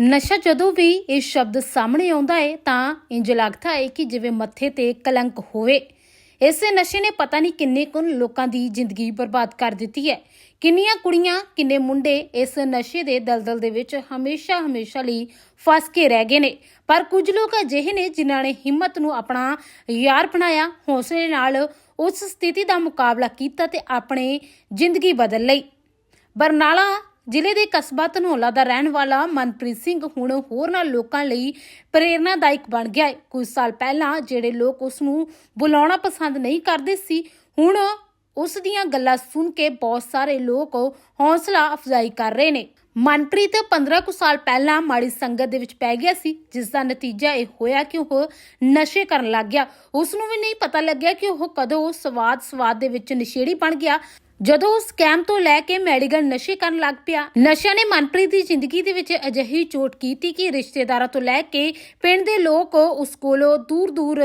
ਨਸ਼ਾ ਜਦੋਂ ਵੀ ਇਹ ਸ਼ਬਦ ਸਾਹਮਣੇ ਆਉਂਦਾ ਹੈ ਤਾਂ ਇੰਜ ਲੱਗਦਾ ਹੈ ਕਿ ਜਿਵੇਂ ਮੱਥੇ ਤੇ ਕਲੰਕ ਹੋਵੇ। ਇਸੇ ਨਸ਼ੇ ਨੇ ਪਤਾ ਨਹੀਂ ਕਿੰਨੇ ਕੁ ਲੋਕਾਂ ਦੀ ਜ਼ਿੰਦਗੀ ਬਰਬਾਦ ਕਰ ਦਿੱਤੀ ਹੈ ਕਿੰਨੀਆਂ ਕੁੜੀਆਂ, ਕਿੰਨੇ ਮੁੰਡੇ ਇਸ ਨਸ਼ੇ ਦੇ ਦਲਦਲ ਦੇ ਵਿੱਚ ਹਮੇਸ਼ਾ ਹਮੇਸ਼ਾ ਲਈ ਫਸ ਕੇ ਰਹਿ ਗਏ ਨੇ। ਪਰ ਕੁਝ ਲੋਕ ਅਜਿਹੇ ਨੇ ਜਿਨ੍ਹਾਂ ਨੇ ਹਿੰਮਤ ਨੂੰ ਆਪਣਾ ਯਾਰ ਬਣਾਇਆ, ਹੌਸਲੇ ਨਾਲ ਉਸ ਸਥਿਤੀ ਦਾ ਮੁਕਾਬਲਾ ਕੀਤਾ ਤੇ ਆਪਣੇ ਜ਼ਿੰਦਗੀ ਬਦਲ ਲਈ। ਬਰਨਾਲਾ ਜ਼ਿਲ੍ਹੇ ਦੇ ਕਸਬਾ ਧਨੋਲਾ ਦਾ ਰਹਿਣ ਵਾਲਾ ਮਨਪ੍ਰੀਤ ਸਿੰਘ ਹੁਣ ਹੋਰਨਾਂ ਲੋਕਾਂ ਲਈ ਪ੍ਰੇਰਨਾਦਾਇਕ ਬਣ ਗਿਆ ਹੈ। ਕੁਝ ਸਾਲ ਪਹਿਲਾਂ ਜਿਹੜੇ ਲੋਕ ਉਸ ਨੂੰ ਬੁਲਾਉਣਾ ਪਸੰਦ ਨਹੀਂ ਕਰਦੇ ਸੀ, ਹੁਣ ਉਸ ਦੀਆਂ ਗੱਲਾਂ ਸੁਣ ਕੇ ਬਹੁਤ ਸਾਰੇ ਲੋਕ ਹੌਸਲਾ ਅਫਜ਼ਾਈ ਕਰ ਰਹੇ ਨੇ। ਮਨਪ੍ਰੀਤ 15 ਕੁ ਸਾਲ ਪਹਿਲਾਂ ਮਾੜੀ ਸੰਗਤ ਦੇ ਵਿੱਚ ਪੈ ਗਿਆ ਸੀ, ਜਿਸ ਦਾ ਨਤੀਜਾ ਇਹ ਹੋਇਆ ਕਿ ਉਹ ਨਸ਼ੇ ਕਰਨ ਲੱਗ ਗਿਆ। ਉਸ ਨੂੰ ਵੀ ਨਹੀਂ ਪਤਾ ਲੱਗਿਆ ਕਿ ਉਹ ਕਦੋਂ ਸਵਾਦ ਸਵਾਦ ਦੇ ਵਿੱਚ ਨਸ਼ੇੜੀ ਬਣ ਗਿਆ। ਜਦੋਂ ਉਸ ਸਕੈਮ ਤੋਂ ਲੈ ਕੇ ਮੈਡੀਕਲ ਨਸ਼ੇ ਕਰਨ ਲੱਗ ਪਿਆ, ਨਸ਼ਿਆਂ ਨੇ ਮਨਪ੍ਰੀਤ ਦੀ ਜ਼ਿੰਦਗੀ ਦੇ ਵਿੱਚ ਅਜਿਹੀ ਚੋਟ ਕੀਤੀ ਕਿ ਰਿਸ਼ਤੇਦਾਰਾਂ ਤੋਂ ਲੈ ਕੇ ਪਿੰਡ ਦੇ ਲੋਕ ਉਸ ਕੋਲੋਂ ਦੂਰ-ਦੂਰ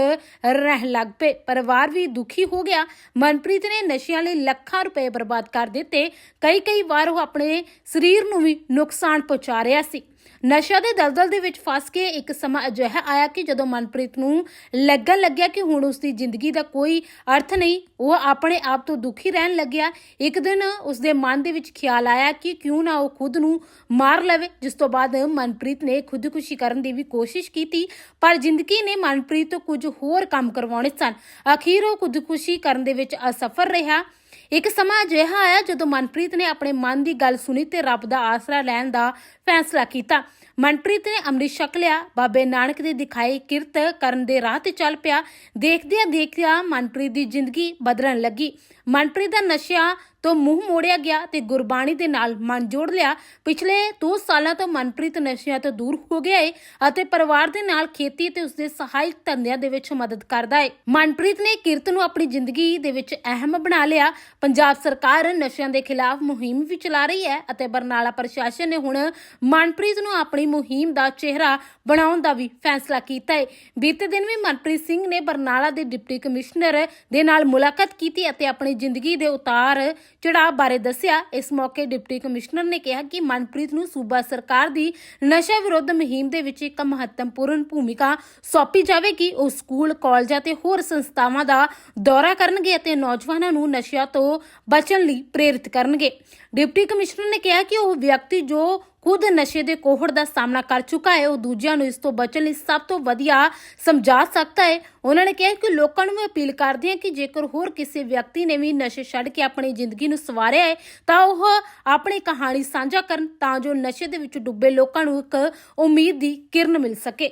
ਰਹਿਣ ਲੱਗ ਪਏ। ਪਰਿਵਾਰ ਵੀ ਦੁਖੀ ਹੋ ਗਿਆ। ਮਨਪ੍ਰੀਤ ਨੇ ਨਸ਼ਿਆਂ ਲਈ ਲੱਖਾਂ ਰੁਪਏ ਬਰਬਾਦ ਕਰ ਦਿੱਤੇ। ਕਈ-ਕਈ ਵਾਰ ਉਹ ਆਪਣੇ ਸਰੀਰ ਨੂੰ ਵੀ ਨੁਕਸਾਨ ਪਹੁੰਚਾ ਰਿਹਾ ਸੀ। ਨਸ਼ਾ ਦੇ ਦਲਦਲ ਦੇ ਵਿੱਚ ਫਸ ਕੇ ਇੱਕ ਸਮਾਂ ਅਜਿਹਾ ਆਇਆ ਕਿ ਜਦੋਂ ਮਨਪ੍ਰੀਤ ਨੂੰ ਲੱਗਣ ਲੱਗਿਆ ਕਿ ਹੁਣ ਉਸ ਦੀ ਜ਼ਿੰਦਗੀ ਦਾ ਕੋਈ ਅਰਥ ਨਹੀਂ, ਉਹ ਆਪਣੇ ਆਪ ਤੋਂ ਦੁਖੀ ਰਹਿਣ ਲੱਗਿਆ। ਇੱਕ ਦਿਨ ਉਸ ਦੇ ਮਨ ਦੇ ਵਿੱਚ ਖਿਆਲ ਆਇਆ ਕਿ ਕਿਉਂ ਨਾ ਉਹ ਖੁਦ ਨੂੰ ਮਾਰ ਲਵੇ, ਜਿਸ ਤੋਂ ਬਾਅਦ ਮਨਪ੍ਰੀਤ ਨੇ ਖੁਦਕੁਸ਼ੀ ਕਰਨ ਦੀ ਵੀ ਕੋਸ਼ਿਸ਼ ਕੀਤੀ, ਪਰ ਜ਼ਿੰਦਗੀ ਨੇ ਮਨਪ੍ਰੀਤ ਤੋਂ ਕੁਝ ਹੋਰ ਕੰਮ ਕਰਵਾਉਣੇ ਸਨ। ਅਖੀਰ ਉਹ ਖੁਦਕੁਸ਼ੀ ਕਰਨ ਦੇ ਵਿੱਚ ਅਸਫਲ ਰਿਹਾ। ਇੱਕ ਸਮਾਂ ਅਜਿਹਾ ਆਇਆ ਜਦੋਂ ਮਨਪ੍ਰੀਤ ਨੇ ਆਪਣੇ ਮਨ ਦੀ ਗੱਲ ਸੁਣੀ ਤੇ ਰੱਬ ਦਾ ਆਸਰਾ ਲੈਣ ਦਾ ਫੈਸਲਾ ਕੀਤਾ। ਮਨਪ੍ਰੀਤ ਨੇ ਅੰਮ੍ਰਿਤ ਛਕ ਲਿਆ। ਬਾਬੇ ਨਾਨਕ ਦੇ ਦਿਖਾਏ ਕਿਰਤ ਕਰਨ ਦੇ ਰਾਹ ਤੇ ਚੱਲ ਪਿਆ। ਦੇਖਦਿਆਂ ਦੇਖਦਿਆਂ ਮਨਪ੍ਰੀਤ ਦੀ ਜ਼ਿੰਦਗੀ ਬਦਲਣ ਲੱਗੀ। ਮਨਪ੍ਰੀਤ ਦਾ ਨਸ਼ਿਆਂ ਤੋਂ ਮੂੰਹ ਮੋੜਿਆ ਗਿਆ ਤੇ ਗੁਰਬਾਣੀ ਦੇ ਨਾਲ ਮਨ ਜੋੜ ਲਿਆ। ਪਿਛਲੇ 2 ਸਾਲਾਂ ਤੋਂ ਮਨਪ੍ਰੀਤ ਨਸ਼ਿਆਂ ਤੋਂ ਦੂਰ ਹੋ ਗਿਆ ਹੈ ਅਤੇ ਪਰਿਵਾਰ ਦੇ ਨਾਲ ਖੇਤੀ ਤੇ ਉਸਦੇ ਸਹਾਇਕ ਧੰਦਿਆਂ ਦੇ ਵਿੱਚ ਮਦਦ ਕਰਦਾ ਹੈ ਮਨਪ੍ਰੀਤ ਨੇ ਕਿਰਤ ਨੂੰ ਆਪਣੀ ਜ਼ਿੰਦਗੀ ਦੇ ਵਿੱਚ ਅਹਿਮ ਬਣਾ ਲਿਆ। ਪੰਜਾਬ ਸਰਕਾਰ ਨਸ਼ਿਆਂ ਦੇ ਖਿਲਾਫ ਮੁਹਿੰਮ ਵੀ ਚਲਾ ਰਹੀ ਹੈ ਅਤੇ ਬਰਨਾਲਾ ਪ੍ਰਸ਼ਾਸਨ ਨੇ ਹੁਣ ਮਨਪ੍ਰੀਤ ਨੂੰ ਆਪਣੀ ਮੁਹਿੰਮ ਦਾ ਚਿਹਰਾ ਬਣਾਉਣ ਦਾ ਵੀ ਫੈਸਲਾ ਕੀਤਾ ਹੈ ਬੀਤੇ ਦਿਨ ਵੀ ਮਨਪ੍ਰੀਤ ਸਿੰਘ ਨੇ ਬਰਨਾਲਾ ਦੇ ਡਿਪਟੀ ਕਮਿਸ਼ਨਰ ਦੇ ਨਾਲ ਮੁਲਾਕਾਤ ਕੀਤੀ ਅਤੇ ਆਪਣੀ ਜ਼ਿੰਦਗੀ ਦੇ ਉਤਾਰ ਚੜਾਅ ਬਾਰੇ ਦੱਸਿਆ, ਇਸ ਮੌਕੇ ਡਿਪਟੀ ਕਮਿਸ਼ਨਰ ਨੇ ਕਿਹਾ ਕਿ ਮਨਪ੍ਰੀਤ ਨੂੰ ਸੂਬਾ ਸਰਕਾਰ ਦੀ ਨਸ਼ਾ ਵਿਰੋਧ ਮੁਹਿੰਮ ਦੇ ਵਿੱਚ ਇੱਕ ਮਹੱਤਵਪੂਰਨ ਭੂਮਿਕਾ ਸੌਂਪੀ ਜਾਵੇਗੀ। ਉਹ ਸਕੂਲ, ਕਾਲਜਾਂ ਤੇ ਹੋਰ ਸੰਸਥਾਵਾਂ ਦਾ ਦੌਰਾ ਕਰਨਗੇ ਅਤੇ ਨੌਜਵਾਨਾਂ ਨੂੰ ਨਸ਼ਿਆਂ ਤੋਂ ਬਚਣ ਲਈ ਪ੍ਰੇਰਿਤ ਕਰਨਗੇ। ਡਿਪਟੀ ਕਮਿਸ਼ਨਰ ਨੇ ਕਿਹਾ ਕਿ ਉਹ ਵਿਅਕਤੀ ਜੋ ਖੁਦ ਨਸ਼ੇ ਦੇ ਕੋਹੜ ਦਾ ਸਾਹਮਣਾ ਕਰ ਚੁੱਕਾ ਹੈ। ਉਹ ਦੂਜਿਆਂ ਨੂੰ ਇਸ ਤੋਂ ਬਚਣ ਲਈ ਸਭ ਤੋਂ ਵਧੀਆ ਸਮਝਾ ਸਕਦਾ ਹੈ। ਉਹਨਾਂ ਨੇ ਕਿਹਾ ਕਿ ਲੋਕਾਂ ਨੂੰ ਅਪੀਲ ਕਰਦੇ ਹਾਂ ਕਿ ਜੇਕਰ ਹੋਰ ਕਿਸੇ ਵਿਅਕਤੀ ਨੇ ਵੀ ਨਸ਼ੇ ਛੱਡ ਕੇ ਆਪਣੀ ਜ਼ਿੰਦਗੀ ਨੂੰ ਸਵਾਰਿਆ ਹੈ, ਤਾਂ ਉਹ ਆਪਣੀ ਕਹਾਣੀ ਸਾਂਝਾ ਕਰਨ ਤਾਂ ਜੋ ਨਸ਼ੇ ਦੇ ਵਿੱਚ ਡੁੱਬੇ ਲੋਕਾਂ ਨੂੰ ਇੱਕ ਉਮੀਦ ਦੀ ਕਿਰਨ ਮਿਲ ਸਕੇ।